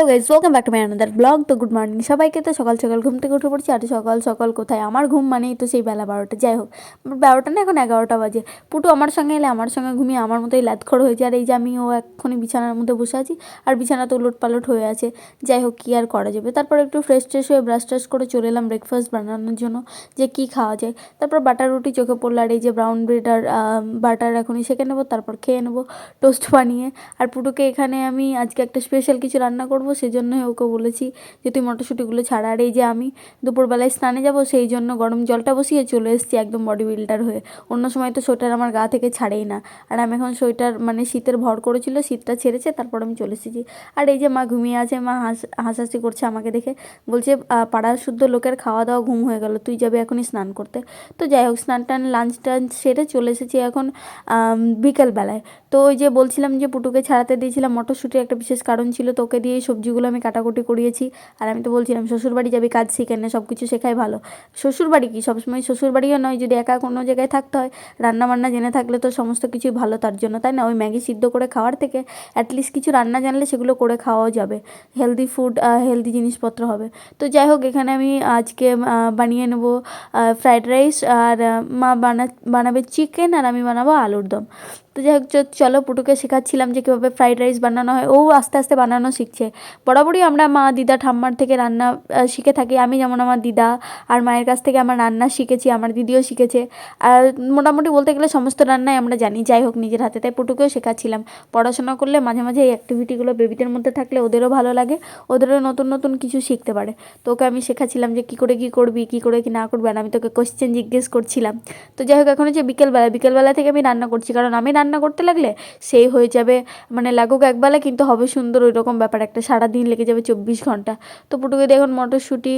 Hello guys welcome back to my another blog তো good morning সবাইকে। তো সকাল সকাল ঘুম থেকে উঠে পড়ছি। আর সকাল সকাল কোথায়? আমার ঘুম মানেই তো সেই বেলা বারোটা। যাই হোক, বারোটা না এখন এগারোটা বাজে। পুটু আমার সঙ্গে এলে আমার সঙ্গে ঘুমিয়ে আমার মতোই ল্যাদখড় হয়েছে আর এই যে আমি ও এক্ষুনি বিছানার মধ্যে বসে আছি। আর বিছানা তো উলট পালট হয়ে আছে। যাই হোক, কী আর করা যাবে? তারপর একটু ফ্রেশ ট্রেশ হয়ে ব্রাশ ট্রাশ করে চলে এলাম ব্রেকফাস্ট বানানোর জন্য, যে কী খাওয়া যায়। তারপর বাটার রুটি চোখে পড়ল। আর এই যে ব্রাউন ব্রেড আর বাটার এখনই সেঁকে নেব। তারপর খেয়ে নেব। টোস্ট বানিয়ে। আর পুটুকে এখানে আমি আজকে একটা স্পেশাল কিছু রান্না করব। সেজন্যই ওকে বলেছি যে, তুই মটরশুঁটিগুলো ছাড়া। আর এই যে আমি দুপুরবেলায় স্নানে যাব, সেই জন্য গরম জলটা বসিয়ে চলে এসেছি একদম বডি বিল্ডার হয়ে। অন্য সময় তো সোয়েটার আমার গা থেকে ছাড়েই না। আর আমি এখন সোয়েটার মানে শীতের ভর করেছিল, শীতটা ছেড়েছে, তারপর আমি চলে এসেছি। আর এই যে মা ঘুমিয়ে আছে, মা হাস, হাসাহাসি করছে আমাকে দেখে, বলছে পাড়ার শুদ্ধ লোকের খাওয়া দাওয়া ঘুম হয়ে গেল, তুই যাবে এখনই স্নান করতে। তো যাই হোক, স্নান টান লাঞ্চ টাঞ্চ সেরে চলে এসেছি এখন বিকেলবেলায়। তো ওই যে বলছিলাম যে, পুটুকে ছাড়াতে দিয়েছিলাম মটরশুঁটির একটা বিশেষ কারণ ছিল, তোকে দিয়ে এই সবজিগুলো আমি কাটাকুটি করিয়েছি। আর আমি তো বলছিলাম, শ্বশুরবাড়ি যাবি, কাজ শিখে নে সব কিছু শেখাই ভালো। শ্বশুরবাড়ি কি? সবসময় শ্বশুরবাড়িও নয়, যদি একা কোনো জায়গায় থাকতে হয় রান্না বান্না জেনে থাকলে তো সমস্ত কিছুই ভালো তার জন্য, তাই না? ওই ম্যাগি সিদ্ধ করে খাওয়ার থেকে অ্যাটলিস্ট কিছু রান্না জানলে সেগুলো করে খাওয়াও যাবে। হেলদি ফুড হেলদি জিনিসপত্র হবে। তো যাই হোক, এখানে আমি আজকে বানিয়ে নেব ফ্রাইড রাইস আর মা বানা, বানাবে চিকেন আর আমি বানাবো আলুর দম। যাই হোক চলো পুটুকে শেখাচ্ছিলাম যে কীভাবে ফ্রাইড রাইস বানানো হয়। ও আস্তে আস্তে বানানো শিখছে। বরাবরই আমরা মা, দিদা, ঠাম্মার থেকে রান্না শিখে থাকি। আমি যেমন আমার দিদা আর মায়ের কাছ থেকে আমার রান্না শিখেছি, আমার দিদিও শিখেছে। আর মোটামুটি বলতে গেলে সমস্ত রান্নাই আমরা জানি। যাই হোক, নিজের হাতে। তাই পুটুকেও শেখাচ্ছিলাম। পড়াশোনা করলে মাঝে মাঝে এই অ্যাক্টিভিটিগুলো বেবিদের মধ্যে থাকলে ওদেরও ভালো লাগে। ওদেরও নতুন নতুন কিছু শিখতে পারে। তো ওকে আমি শেখাচ্ছিলাম যে কী করে কী করবি, কী করে কী না করবি। আর আমি তোকে কোশ্চেন জিজ্ঞেস করছিলাম। তো যাই হোক, এখন হচ্ছে বিকেলবেলা। বিকেলবেলা থেকে আমি রান্না করছি। কারণ আমি রান্না করতে লাগলে সেই হয়ে যাবে। মানে লাগুক একবেলা, কিন্তু হবে সুন্দর ওই রকম ব্যাপার একটা। সারা দিন লেগে যাবে চব্বিশ ঘণ্টা। তো পুটুকে দেখুন মটরশুঁটি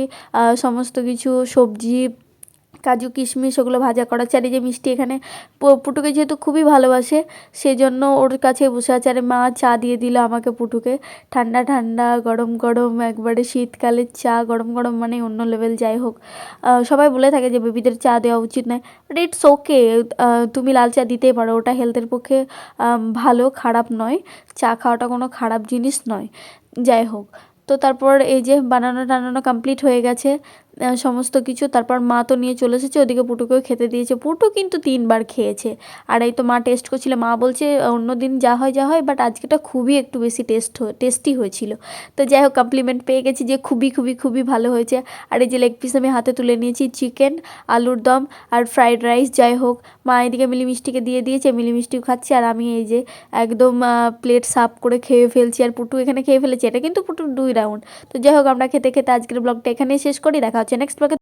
সমস্ত কিছু, সবজি কাজু, কিশমিশ ওগুলো ভাজা করা চারি যে মিষ্টি এখানে পুটুকে যেহেতু খুবই ভালোবাসে, সেজন্য ওর কাছে বসে আছে। আরে মা, চা দিয়ে দিল আমাকে পুটুকে। ঠান্ডা ঠান্ডা, গরম গরম, একবারে শীতকালের চা, গরম গরম মানে অন্য লেভেল যাই হোক। সবাই বলে থাকে যে বেবিদের চা দেওয়া উচিত নয় বাট ইটস ওকে তুমি লাল চা দিতেই পারো। ওটা হেলথের পক্ষে ভালো, খারাপ নয়। চা খাওয়াটা কোনো খারাপ জিনিস নয়। যাই হোক, তো তারপর এই যে বানানো টানানো কমপ্লিট হয়ে গেছে। সমস্ত কিছু। তারপর মা তো নিয়ে চলে এসেছে, ওদিকে পুটুকেও খেতে দিয়েছে। পুটু কিন্তু তিনবার খেয়েছে। আর এই তো মা টেস্ট করছিল। মা বলছে অন্য দিন যা হয় যা হয়। বাট আজকেটা খুবই একটু বেশি টেস্ট টেস্টি হয়েছিল। তো যাই হোক কমপ্লিমেন্ট পেয়ে গেছি যে খুবই খুবই খুবই ভালো হয়েছে। আর এই যে লেগ পিস আমি হাতে তুলে নিয়েছি চিকেন আলুর দম আর ফ্রাইড রাইস যাই হোক, মা এদিকে মিষ্টিকে দিয়ে দিয়েছে মিষ্টিও খাচ্ছি। আর আমি এই যে একদম প্লেট সাফ করে খেয়ে ফেলছি। আর পুটু এখানে খেয়ে ফেলেছে। এটা কিন্তু পুটুর দুই রাউন্ড তো যাই হোক, আমরা খেতে খেতে আজকের ব্লগটা এখানেই শেষ করি। দেখা হচ্ছে নেক্সট ব্লগে